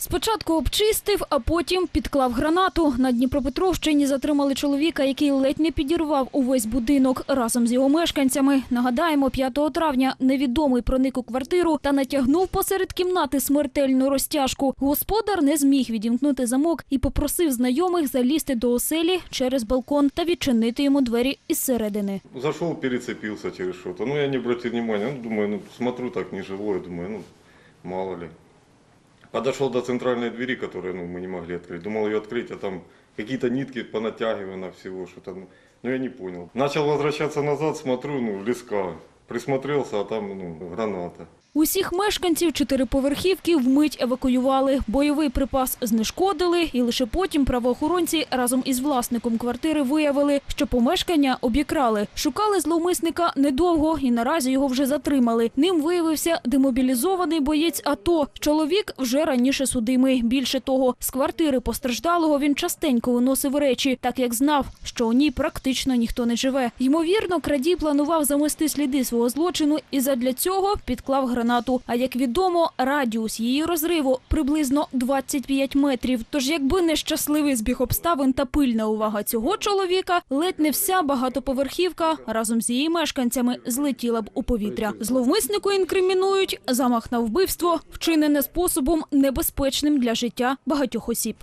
Спочатку обчистив, а потім підклав гранату. На Дніпропетровщині затримали чоловіка, який ледь не підірвав увесь будинок разом з його мешканцями. Нагадаємо, 5 травня невідомий проник у квартиру та натягнув посеред кімнати смертельну розтяжку. Господар не зміг відімкнути замок і попросив знайомих залізти до оселі через балкон та відчинити йому двері із середини. Зашел, перецепился через что-то. Ну, я не обратил внимания. Ну, думаю, ну, смотрю так нежилое, думаю, ну, мало ли. Подошел до центральной двери, которую ну, мы не могли открыть. Думал ее открыть, а там какие-то нитки понатягивано всего, что-то. Ну, ну, я не понял. Начал возвращаться назад, смотрю, ну, леска. Присмотрелся, а там, ну, граната. Усіх мешканців чотириповерхівки вмить евакуювали. Бойовий припас знешкодили, і лише потім правоохоронці разом із власником квартири виявили, що помешкання обікрали. Шукали зловмисника недовго і наразі його вже затримали. Ним виявився демобілізований боєць АТО. Чоловік вже раніше судимий. Більше того, з квартири постраждалого він частенько виносив речі, так як знав, що у ній практично ніхто не живе. Ймовірно, крадій планував замести сліди свого злочину і задля цього підклав гранату. А як відомо, радіус її розриву приблизно 25 метрів. Тож, якби не щасливий збіг обставин та пильна увага цього чоловіка, ледь не вся багатоповерхівка разом з її мешканцями злетіла б у повітря. Зловмиснику інкримінують замах на вбивство, вчинене способом небезпечним для життя багатьох осіб.